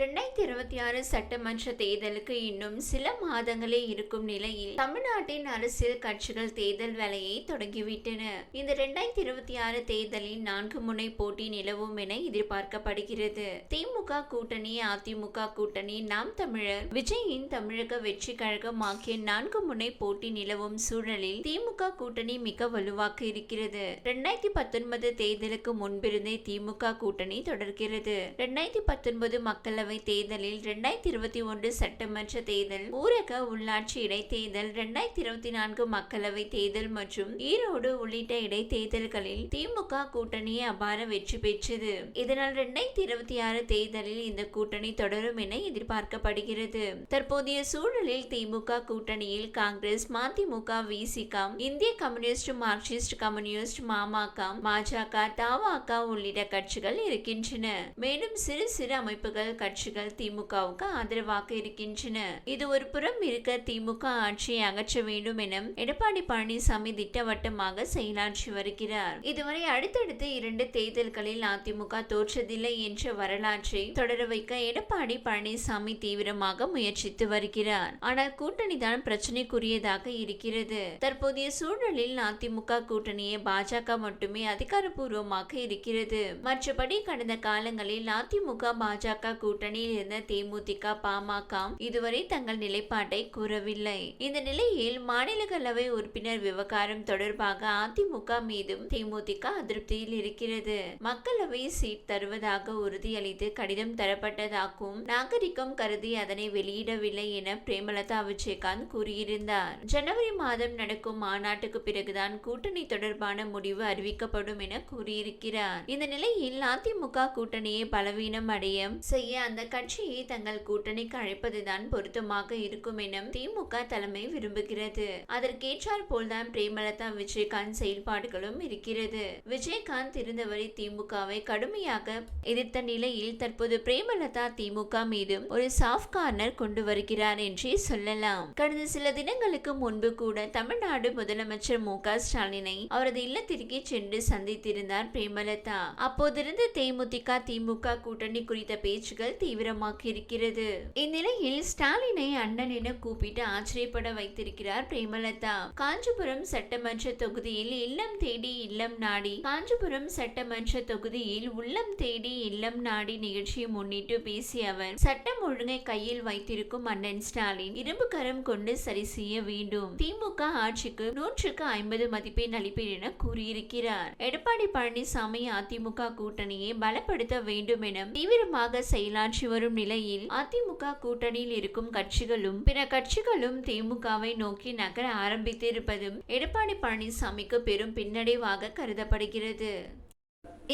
ரெண்டாயிரத்தி இருபத்தி ஆறு சட்டமன்ற தேர்தலுக்கு இன்னும் சில மாதங்களே இருக்கும் நிலையில் தமிழ்நாட்டின் அரசியல் கட்சிகள் தேர்தல் வேலையை தொடங்கிவிட்டன. இந்த ரெண்டாயிரத்தி இருபத்தி ஆறு தேர்தலில் நான்கு முனை போட்டி நிலவும் என எதிர்பார்க்கப்படுகிறது. திமுக கூட்டணி அதிமுக கூட்டணி நாம் தமிழர் விஜயின் தமிழக வெற்றி கழகம் ஆகிய நான்கு முனை போட்டி நிலவும் சூழலில் திமுக கூட்டணி மிக வலுவாக இருக்கிறது. ரெண்டாயிரத்தி பத்தொன்பது தேர்தலுக்கு முன்பிருந்தே திமுக கூட்டணி தொடர்கிறது. ரெண்டாயிரத்தி பத்தொன்பது மக்களவை தேர்தலில் இரண்டாயிரத்தி இருபத்தி ஒன்று சட்டமன்ற தேர்தல் ஊரக உள்ளாட்சி இடைத்தேர்தல் இரண்டாயிரத்தி இருபத்தி நான்கு மக்களவை தேர்தல் மற்றும் ஈரோடு உள்ளிட்ட இடைத்தேர்தல்களில் திமுக கூட்டணி அபார வெற்றி பெற்றது. இதனால் இரண்டாயிரத்தி இருபத்தி ஆறு தேர்தலில் இந்த கூட்டணி தொடரும் என எதிர்பார்க்கப்படுகிறது. தற்போதைய சூழலில் திமுக கூட்டணியில் காங்கிரஸ் மதிமுக விசிக இந்திய கம்யூனிஸ்ட் மார்க்சிஸ்ட் கம்யூனிஸ்ட் மாமக பாஜக தாவாக உள்ளிட்ட கட்சிகள் இருக்கின்றன. மேலும் சிறு சிறு அமைப்புகள் கட்சிகள் திமுகவுக்கு ஆதரவாக இருக்கின்றன. இது ஒரு புறம் இருக்க திமுக ஆட்சியை அகற்ற வேண்டும் என எடப்பாடி பழனிசாமி திட்டவட்டமாக செயலாற்றி வருகிறார். இதுவரை அடுத்தடுத்து இரண்டு தேர்தல்களில் அதிமுக தோற்றதில்லை என்ற வரலாற்றை தொடர வைக்க எடப்பாடி பழனிசாமி தீவிரமாக முயற்சித்து வருகிறார். ஆனால் கூட்டணி தான் பிரச்சனைக்குரியதாக இருக்கிறது. தற்போதைய சூழலில் அதிமுக கூட்டணியை பாஜக மட்டுமே அதிகாரப்பூர்வமாக இருக்கிறது. மற்றபடி கடந்த காலங்களில் அதிமுக பாஜக கூட்டணியில் இருந்த தேமுதிக பாமக இதுவரை தங்கள் நிலைப்பாட்டை கூறவில்லை. இந்த நிலையில் மாநிலங்களவை உறுப்பினர் விவகாரம் தொடர்பாக அதிமுக மீதும் தேமுதிக அதிருப்தியில் இருக்கிறது. மக்களவை சீட் தருவதாக உறுதியளித்து கடிதம் தரப்பட்டதாகவும் நாகரிகம் கருதி அதனை வெளியிடவில்லை என பிரேமலதா விஜயகாந்த் கூறியிருந்தார். ஜனவரி மாதம் நடக்கும் மாநாட்டுக்கு பிறகுதான் கூட்டணி தொடர்பான முடிவு அறிவிக்கப்படும் என கூறியிருக்கிறார். இந்த நிலையில் அதிமுக கூட்டணியை பலவீனம் அடைய செய்ய அந்த கட்சியை தங்கள் கூட்டணிக்கு அழைப்பதுதான் பொருத்தமாக இருக்கும் என திமுக தலைமை விரும்புகிறது. அதற்கேற்றார் போல்தான் பிரேமலதா விஜயகாந்த் செயல்பாடுகளும் இருக்கிறது. விஜயகாந்த் இருந்தவரை திமுகவை கடுமையாக எதிர்த்த நிலையில் தற்போது பிரேமலதா திமுக மீதும் ஒரு சாஃப்ட் கார்னர் கொண்டு வருகிறார் என்றே சொல்லலாம். கடந்த சில தினங்களுக்கு முன்பு கூட தமிழ்நாடு முதலமைச்சர் மு க ஸ்டாலினை அவரது இல்லத்திற்கே சென்று சந்தித்திருந்தார் பிரேமலதா. அப்போதிருந்து தேமுதிக திமுக கூட்டணி குறித்த பேச்சுகள் தீவிரமாக்கி இருக்கிறது இந்நிலையில் ஸ்டாலினை அண்ணன் என கூப்பிட்டு ஆச்சரியப்பட வைத்திருக்கிறார் பிரேமலதா. காஞ்சிபுரம் சட்டமன்ற தொகுதியில் இல்லம் தேடி இல்லம் நாடி காஞ்சிபுரம் சட்டமன்ற தொகுதியில் உள்ளம் தேடி இல்லம் நாடி நிகழ்ச்சியை முன்னிட்டு பேசிய அவர் சட்டம் ஒழுங்கை கையில் வைத்திருக்கும் அண்ணன் ஸ்டாலின் இரும்பு கரம் கொண்டு சரி செய்ய வேண்டும். திமுக ஆட்சிக்கு நூற்றுக்கு ஐம்பது மதிப்பெண் அளிப்பேன் என கூறியிருக்கிறார். எடப்பாடி பழனிசாமி அதிமுக கூட்டணியை பலப்படுத்த வேண்டும் என தீவிரமாக செயலாற்றி வரும் நிலையில் அதிமுக கூட்டணியில் இருக்கும் கட்சிகளும் பிற கட்சிகளும் திமுகவை நோக்கி நகர ஆரம்பித்திருப்பதும் எடப்பாடி பழனிசாமிக்கு பெரும் பின்னடைவாக கருதப்படுகிறது.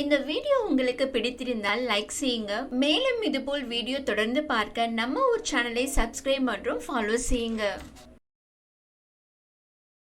இந்த வீடியோ உங்களுக்கு பிடித்திருந்தால் லைக் செய்யுங்க. மேலும் இதுபோல் வீடியோ தொடர்ந்து பார்க்க நம்ம ஒரு சேனலை சப்ஸ்கிரைப் மற்றும் ஃபாலோ செய்யுங்க.